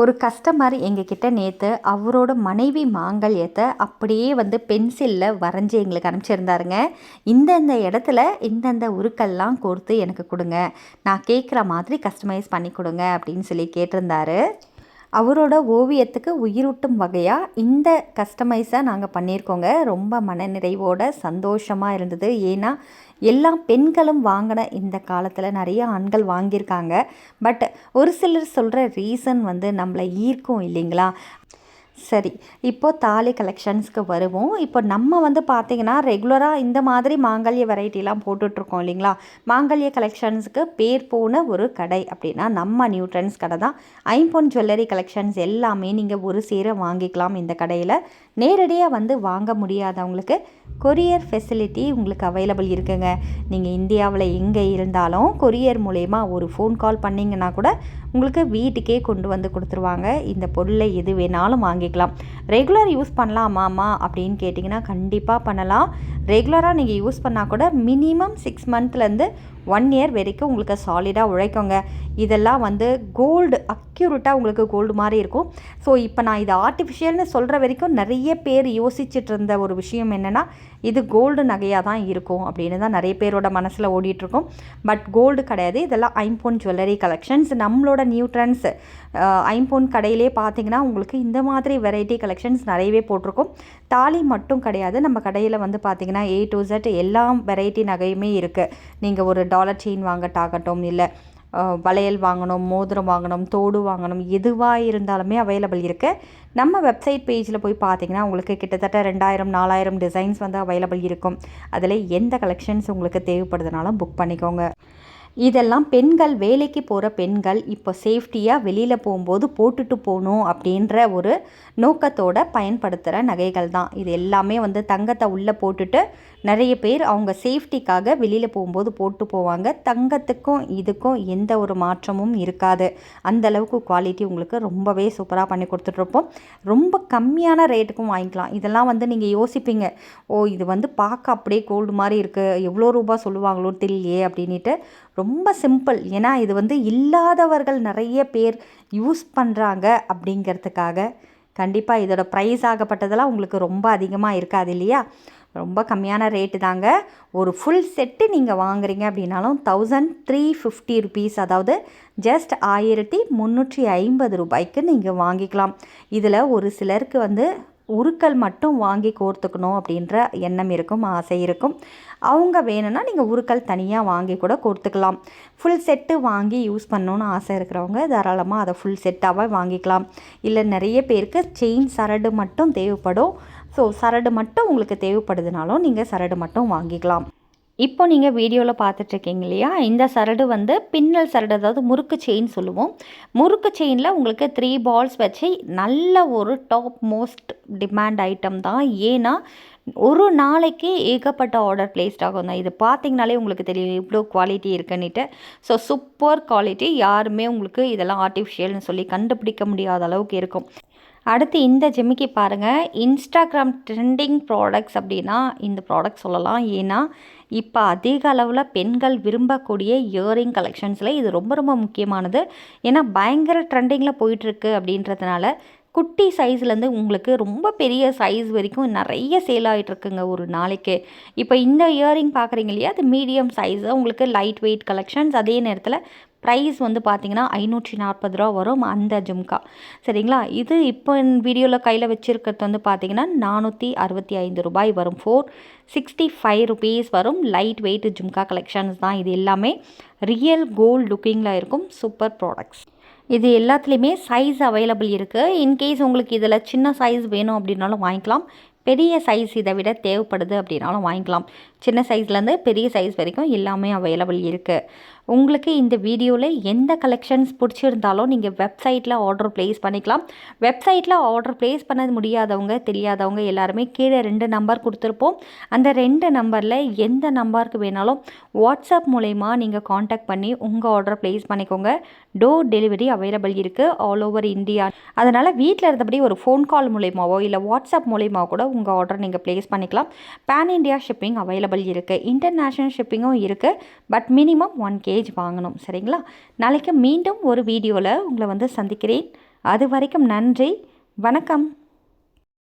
ஒரு கஸ்டமர் எங்ககிட்ட நேற்று அவரோட மனைவி மாங்கல்யத்தை அப்படியே வந்து பென்சிலில் வரைஞ்சி எங்களுக்கு அனுப்பிச்சிருந்தாருங்க. இந்தந்த இடத்துல இந்தந்த உருக்கள்லாம் கோர்த்து எனக்கு கொடுங்க. நான் கேட்குற மாதிரி கஸ்டமைஸ் பண்ணி கொடுங்க அப்படின்னு சொல்லி கேட்டிருந்தாரு. அவரோட ஓவியத்துக்கு உயிரூட்டும் வகையாக இந்த கஸ்டமைஸை நாங்கள் பண்ணியிருக்கோங்க. ரொம்ப மனநிறைவோட சந்தோஷமாக இருந்தது. ஏன்னா எல்லா பெண்களும் வாங்கின இந்த காலத்தில் நிறைய ஆண்கள் வாங்கியிருக்காங்க. பட் ஒரு சிலர் சொல்கிற ரீசன் வந்து நம்மளை ஈர்க்கும் இல்லைங்களா? சரி இப்போது தாலி கலெக்ஷன்ஸ்க்கு வருவோம். இப்போ நம்ம வந்து பார்த்திங்கன்னா ரெகுலராக இந்த மாதிரி மாங்கல்ய வெரைட்டிலாம் போட்டுட்ருக்கோம் இல்லைங்களா? மாங்கல்ய கலெக்ஷன்ஸுக்கு பேர் போன ஒரு கடை அப்படின்னா நம்ம நியூட்ரன்ஸ் கடை தான். ஐம்பொன் ஜுவல்லரி கலெக்ஷன்ஸ் எல்லாமே நீங்கள் ஒரு சேர வாங்கிக்கலாம் இந்த கடையில். நேரடியாக வந்து வாங்க முடியாதவங்களுக்கு கொரியர் ஃபெசிலிட்டி உங்களுக்கு அவைலபிள் இருக்குங்க. நீங்கள் இந்தியாவில் எங்கே இருந்தாலும் கொரியர் மூலயமா ஒரு ஃபோன் கால் பண்ணிங்கன்னா கூட உங்களுக்கு வீட்டுக்கே கொண்டு வந்து கொடுத்துருவாங்க. இந்த பொருளை எது வேணாலும் வாங்கிக்கலாம். ரெகுலர் யூஸ் பண்ணலாமாம்மா அப்படின்னு கேட்டிங்கன்னா கண்டிப்பாக பண்ணலாம். ரெகுலராக நீங்கள் யூஸ் பண்ணால் கூட மினிமம் சிக்ஸ் மந்த்லேருந்து ஒன் இயர் வரைக்கும் உங்களுக்கு சாலிடாக உழைக்குங்க. இதெல்லாம் வந்து கோல்டு அக்யூரேட்டாக உங்களுக்கு கோல்டு மாதிரி இருக்கும். ஸோ இப்போ நான் இது ஆர்டிஃபிஷியல்னு சொல்கிற வரைக்கும் நிறைய பேர் யோசிச்சுட்டு இருந்த ஒரு விஷயம் என்னென்னா இது கோல்டு நகையாக தான் இருக்கும் அப்படின்னு தான் நிறைய பேரோட மனசில் ஓடிட்டுருக்கோம். பட் கோல்டு கிடையாது. இதெல்லாம் ஐம்பொன் ஜுவல்லரி கலெக்ஷன்ஸ் நம்மளோட நியூட்ரன்ஸ் ஐம்பொன் கடையிலே பார்த்தீங்கன்னா உங்களுக்கு இந்த மாதிரி வெரைட்டி கலெக்ஷன்ஸ் நிறையவே போட்டிருக்கோம். தாலி மட்டும் கிடையாது. நம்ம கடையில் வந்து பார்த்திங்கன்னா ஏ டு ஜெட் எல்லா வெரைட்டி நகையுமே இருக்குது நீங்கள் ஒரு டாலர் செயின் வாங்கட்டாகட்டும் இல்லை வளையல் வாங்கணும் மோதிரம் வாங்கணும் தோடு வாங்கணும் எதுவாக இருந்தாலுமே அவைலபிள் இருக்குது நம்ம வெப்சைட் பேஜில் போய் பார்த்தீங்கன்னா உங்களுக்கு கிட்டத்தட்ட ரெண்டாயிரம் நாலாயிரம் டிசைன்ஸ் வந்து அவைலபிள் இருக்கும். அதில் எந்த கலெக்ஷன்ஸ் உங்களுக்கு தேவைப்படுதுனாலும் புக் பண்ணிக்கோங்க. இதெல்லாம் பெண்கள் வேலைக்கு போகிற பெண்கள் இப்போ சேஃப்டியாக வெளியில் போகும்போது போட்டுட்டு போகணும் அப்படின்ற ஒரு நோக்கத்தோட பயன்படுத்துகிற நகைகள் தான். இது எல்லாமே வந்து தங்கத்தை உள்ளே போட்டுட்டு நிறைய பேர் அவங்க சேஃப்டிக்காக வெளியில் போகும்போது போட்டு போவாங்க. தங்கத்துக்கும் இதுக்கும் எந்த ஒரு மாற்றமும் இருக்காது. அந்தளவுக்கு குவாலிட்டி உங்களுக்கு ரொம்பவே சூப்பராக பண்ணி கொடுத்துட்ருப்போம். ரொம்ப கம்மியான ரேட்டுக்கும் வாங்கிக்கலாம். இதெல்லாம் வந்து நீங்கள் யோசிப்பீங்க. ஓ இது வந்து பார்க்க அப்படியே கோல்டு மாதிரி இருக்குது எவ்வளோ ரூபா சொல்லுவாங்களோ தெரியலையே அப்படின்ட்டு ரொம்ப சிம்பிள் ஏன்னா இது வந்து இல்லாதவர்கள் நிறைய பேர் யூஸ் பண்ணுறாங்க அப்படிங்கிறதுக்காக. கண்டிப்பாக இதோட ப்ரைஸ் ஆகப்பட்டதெல்லாம் உங்களுக்கு ரொம்ப அதிகமாக இருக்காது இல்லையா? ரொம்ப கம்மியான ரேட்டு தாங்க. ஒரு ஃபுல் செட்டு நீங்கள் வாங்குறீங்க அப்படின்னாலும் தௌசண்ட் த்ரீ ஃபிஃப்டி ருபீஸ் அதாவது ஜஸ்ட் ஆயிரத்தி முந்நூற்றி ஐம்பது ரூபாய்க்கு நீங்கள் வாங்கிக்கலாம். இதில் ஒரு சிலருக்கு வந்து உருக்கள் மட்டும் வாங்கி கோர்த்துக்கணும் அப்படின்ற எண்ணம் இருக்கும் ஆசை இருக்கும். அவங்க வேணும்னா நீங்கள் உருக்கள் தனியாக வாங்கி கூட கோர்த்துக்கலாம். ஃபுல் செட்டு வாங்கி யூஸ் பண்ணணுன்னு ஆசை இருக்கிறவங்க தாராளமாக அதை ஃபுல் செட்டாகவே வாங்கிக்கலாம். இல்லை நிறைய பேருக்கு செயின் சரடு மட்டும் தேவைப்படும். ஸோ சரடு மட்டும் உங்களுக்கு தேவைப்படுதுனாலும் நீங்கள் சரடு மட்டும் வாங்கிக்கலாம். இப்போ நீங்கள் வீடியோவில் பார்த்துட்ருக்கீங்க இல்லையா? இந்த சரடு வந்து பின்னல் சரடு அதாவது முறுக்கு செயின் சொல்லுவோம். முறுக்கு செயினில் உங்களுக்கு த்ரீ பால்ஸ் வச்சு நல்ல ஒரு டாப் மோஸ்ட் டிமாண்ட் ஐட்டம் தான். ஏன்னா ஒரு நாளைக்கு ஏகப்பட்ட ஆர்டர் பிளேஸ்ட் ஆகும். தான் இது பார்த்தீங்கனாலே உங்களுக்கு தெரியும் இவ்வளோ குவாலிட்டி இருக்குன்னுட்டு. ஸோ சூப்பர் குவாலிட்டி யாருமே உங்களுக்கு இதெல்லாம் ஆர்டிஃபிஷியல்னு சொல்லி கண்டுபிடிக்க முடியாத அளவுக்கு இருக்கும். அடுத்து இந்த ஜிமிக்கி பாருங்கள் இன்ஸ்டாகிராம் ட்ரெண்டிங் ப்ராடக்ட்ஸ் அப்படின்னா இந்த ப்ராடக்ட் சொல்லலாம். ஏன்னா இப்போ அதிக அளவில் பெண்கள் விரும்பக்கூடிய இயரிங் கலெக்ஷன்ஸில் இது ரொம்ப ரொம்ப முக்கியமானது. ஏன்னா பயங்கர ட்ரெண்டிங்கில் போயிட்டுருக்கு அப்படின்றதுனால குட்டி சைஸ்லேருந்து உங்களுக்கு ரொம்ப பெரிய சைஸ் வரைக்கும் நிறைய சேல் ஆகிட்டுருக்குங்க ஒரு நாளைக்கு. இப்போ இந்த இயரிங் பார்க்குறீங்க இல்லையா அது மீடியம் சைஸ். உங்களுக்கு லைட் வெயிட் கலெக்ஷன்ஸ் அதே நேரத்தில் ப்ரைஸ் வந்து பார்த்திங்கன்னா ஐநூற்றி நாற்பது ரூபா வரும் அந்த ஜும்கா. சரிங்களா? இது இப்போ வீடியோவில் கையில் வச்சுருக்கிறது வந்து பார்த்திங்கன்னா நானூற்றி அறுபத்தி ஐந்து ரூபாய் வரும். ஃபோர் சிக்ஸ்டி ஃபைவ் ருபீஸ் வரும். லைட் வெயிட் ஜும்கா கலெக்ஷன்ஸ் தான் இது எல்லாமே. ரியல் கோல்ட் லுக்கிங்கில் இருக்கும் சூப்பர் ப்ராடக்ட்ஸ். இது எல்லாத்துலேயுமே சைஸ் அவைலபிள் இருக்குது இன்கேஸ் உங்களுக்கு இதில் சின்ன சைஸ் வேணும் அப்படின்னாலும் வாங்கிக்கலாம். பெரிய சைஸ் இதை விட தேவைப்படுது அப்படின்னாலும் வாங்கிக்கலாம். சின்ன சைஸ்லேருந்து பெரிய சைஸ் வரைக்கும் எல்லாமே அவைலபிள் இருக்குது உங்களுக்கு இந்த வீடியோவில் எந்த கலெக்ஷன்ஸ் பிடிச்சிருந்தாலும் நீங்கள் வெப்சைட்டில் ஆர்டர் ப்ளேஸ் பண்ணிக்கலாம். வெப்சைட்டில் ஆர்டர் ப்ளேஸ் பண்ண முடியாதவங்க தெரியாதவங்க எல்லாருமே கீழே ரெண்டு நம்பர் கொடுத்துருப்போம். அந்த ரெண்டு நம்பரில் எந்த நம்பருக்கு வேணாலும் வாட்ஸ்அப் மூலயமா நீங்கள் காண்டாக்ட் பண்ணி உங்கள் ஆர்டர் ப்ளேஸ் பண்ணிக்கோங்க. டோர் டெலிவரி அவைலபிள் இருக்குது ஆல் ஓவர் இந்தியா அதனால் வீட்டில் இருந்தபடி ஒரு ஃபோன் கால் மூலயமாவோ இல்லை வாட்ஸ்அப் மூலயமா கூட உங்கள் ஆர்டர் நீங்கள் ப்ளேஸ் பண்ணிக்கலாம். Pan India shipping available available இருக்குது இன்டர்நேஷ்னல் ஷிப்பிங்கும் இருக்குது பட் மினிமம் ஒன் கேஜ் வாங்கணும். சரிங்களா? நாளைக்கு மீண்டும் ஒரு வீடியோவில் உங்களை வந்து சந்திக்கிறேன். அது வரைக்கும் நன்றி. வணக்கம்.